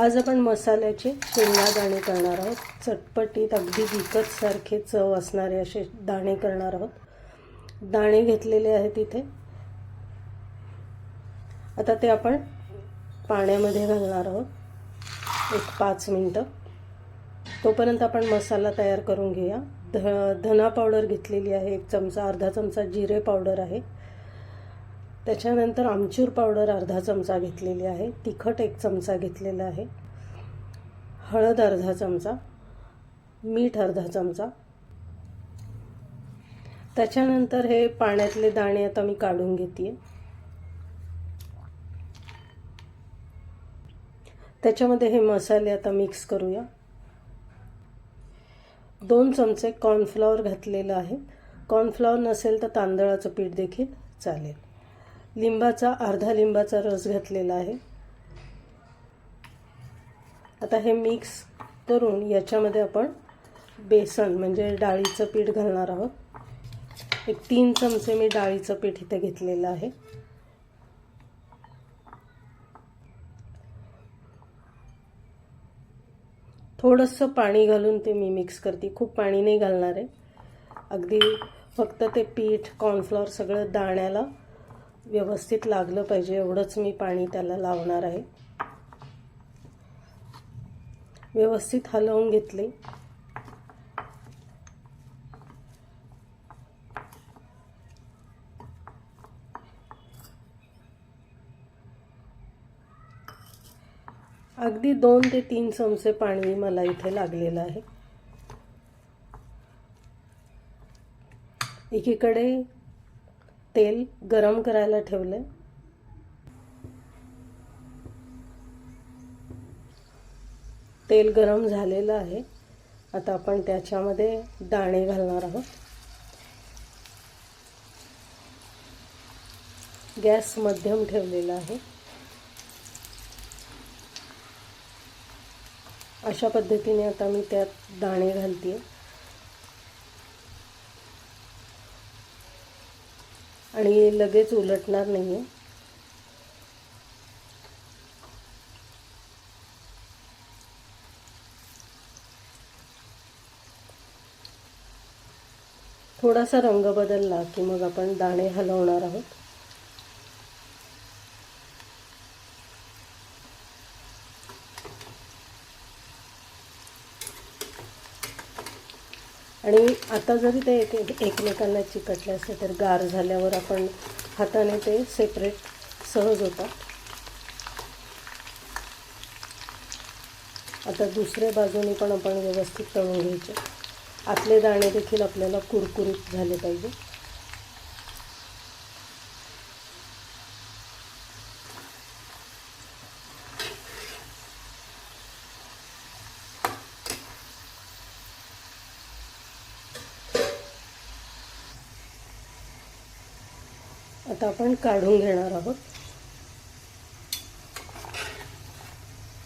आज आपण मसाल्याचे शेंगा दाणे करणार आहोत. चटपटीत अगदी विकत सारखे चव असणारे असे दाणे करणार आहोत. दाणे घेतलेले आहेत इथे. आता ते आपण पाण्यामध्ये घालणार आहोत. एक पाच मिनटं. तोपर्यंत आपण मसाला तयार करून घेऊया. ध धना पावडर घेतलेली आहे. एक चमचा अर्धा चमचा जिरे पावडर आहे. त्याच्यानंतर आमचूर पावडर अर्धा चमचा घेतलेली आहे तिखट एक चमचा घेतलेला आहे हळद अर्धा चमचा मीठ अर्धा चमचा. त्याच्यानंतर हे पाण्यातले दाणे आता मी काढून घेते. त्याच्यामध्ये हे मसाले आता मिक्स करूया. दोन चमचे कॉर्नफ्लॉवर घातलेलं आहे. कॉर्नफ्लॉवर नसेल तर तांदळाचं पीठ देखील चालेल. लिंबाचा अर्धा लिंबाचा रस घातलेला आहे. आता हे मिक्स करून याच्यामध्ये आपण बेसन म्हणजे डाळीचं पीठ घालणार आहोत. एक तीन चमचे मी डाळीचं पीठ इथे घेतलेलं आहे. थोडंसं पाणी घालून ते मी मिक्स करते. खूप पाणी नाही घालणार आहे. अगदी फक्त ते पीठ कॉर्नफ्लॉवर सगळं दाण्याला व्यवस्थित लागलं पाहिजे एवढंच मी पाणी त्याला लावणार आहे. व्यवस्थित हलवून घेतले. अगदी दोन ते तीन चमचे पाणी मला इथे लागलेलं आहे. एकीकडे तेल गरम करायला ठेवलं तेल गरम झालेलं आहे. आता आपण त्याच्यामध्ये दाणे घालणार आहोत. गॅस मध्यम ठेवलेला आहे. अशा पद्धतीने आता मी त्यात दाणे घालते आणि लगेच उलटणार नाही आहे थोडासा रंग बदलला की मग आपण दाणे हलवणार आहोत. आणि आता जरी ते एक एकमेकांना चिकटले असते तर गार झाल्यावर आपण हाताने ते सेपरेट सहज होतात. आता दुसऱ्या बाजूने पण आपण व्यवस्थित तळून घ्यायचे. आतले दाणे देखील आपल्याला कुरकुरीत झाले पाहिजे. आता आपण काढून घेणार आहोत.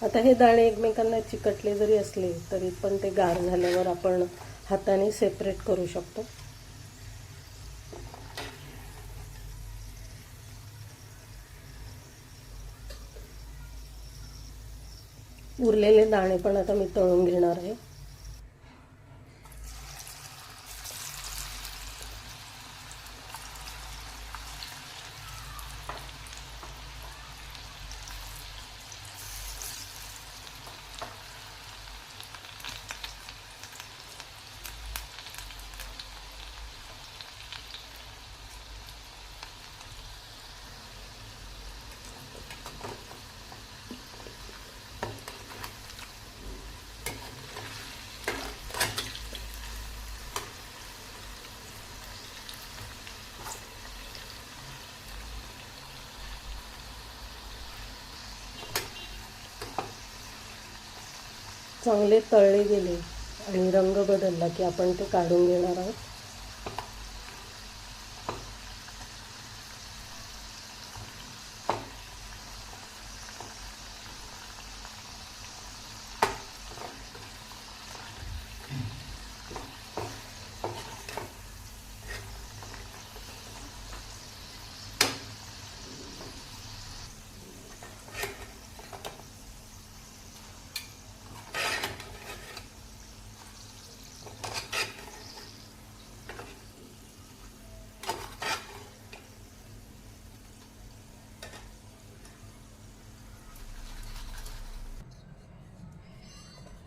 आता हे दाणे एकमेकांना चिकटले जरी असले तरी पण ते गार झाल्यावर आपण हाताने सेपरेट करू शकतो. उरलेले दाणे पण आता मी तळून घेणार आहे. चांगले तळले गेले आणि रंग बदलला की आपण ते काढून घेणार आहोत.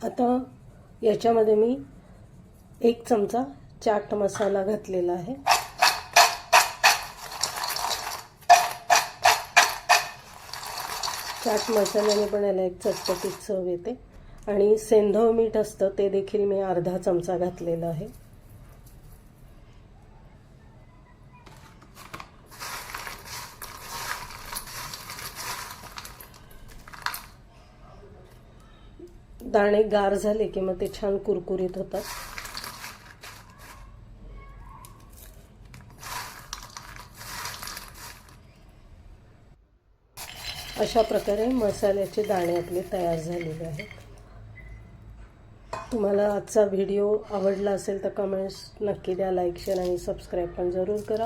आता याच्यामध्ये मी एक चमचा चाट मसाला घातलेला आहे. चाट मसाल्याने पण याला एक चटपटीत चव येते. आणि सेंधव मीठ असतं ते देखील मी अर्धा चमचा घातलेला आहे. दाणे गार झाले की मग ते छान कुरकुरीत होतात. अशा प्रकारे मसाल्याचे दाणे आपले तयार झालेले आहेत. तुम्हाला आजचा व्हिडिओ आवडला असेल तर कमेंट्स नक्की द्या लाईक शेअर आणि सबस्क्राईब पण जरूर करा.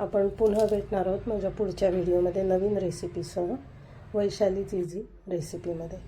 आपण पुन्हा भेटणार आहोत माझ्या पुढच्या व्हिडिओमध्ये नवीन रेसिपीसह वैशालीच इझी रेसिपीमध्ये